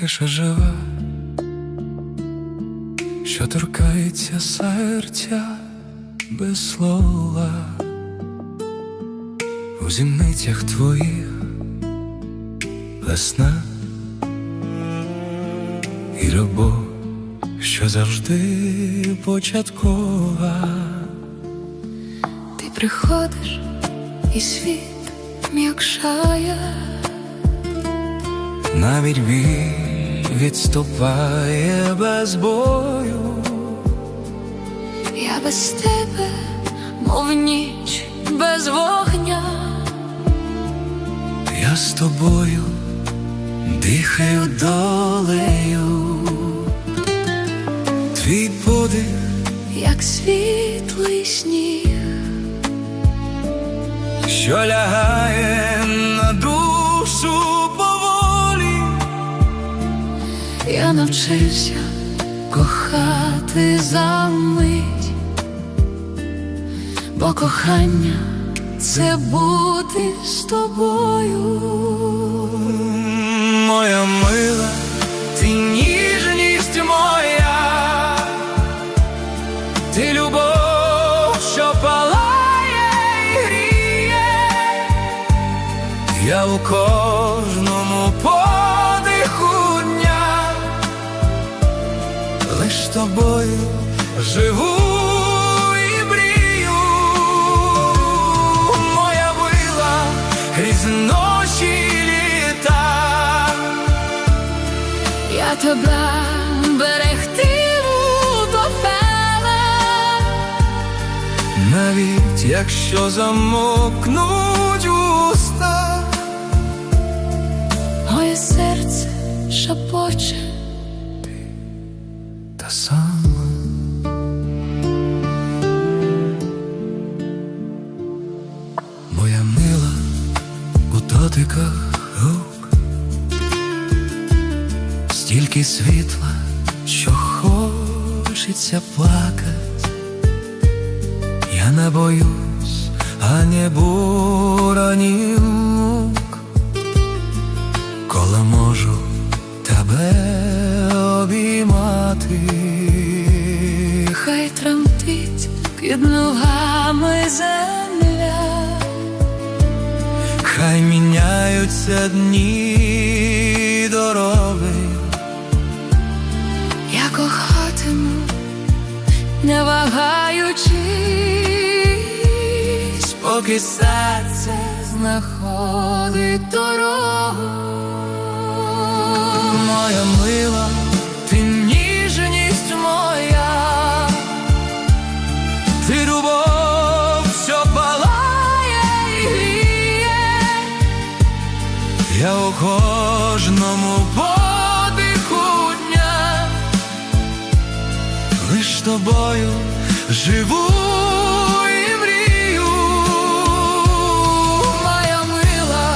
тиша жива, що торкається серця без слова, у зімницях твоїх весна і любов, що завжди початкова. Ти приходиш, і світ м'якшає, Навіть біль відступає без бою, я без тебе, мов ніч без вогня, я з тобою дихаю долею, твій подих, як світлий сніг, що лягає навчився кохати за мить, бо кохання це бути з тобою. моя мила, ти ніжність моя, ти любов, що палає гріє, я у кожному подиху тобою живу. і мрію. Моя мила крізь ночі літа. Я тебе берегтиму до тебе, Навіть якщо замокнуть уста, моє серце шепоче, дотиках рук, стільки світла, що хочеться плакать. Я не боюсь, ані бур, ані мук, коли можу тебе обіймати. хай тремтить під ногами земля, Хай міняються дні дороги, я кохатиму, не вагаючись, поки серце знаходить дорогу. моя мила, ти ніжність моя, ти любов, я у кожному подиху дня, лиш тобою живу і мрію, моя мила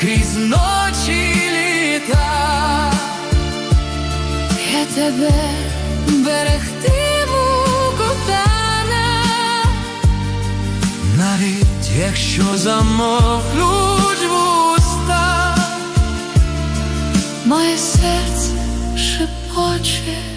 крізь ночі літа. Я тебе берегтиму, кохана, Навіть якщо замовкнуть моє серце шепоче.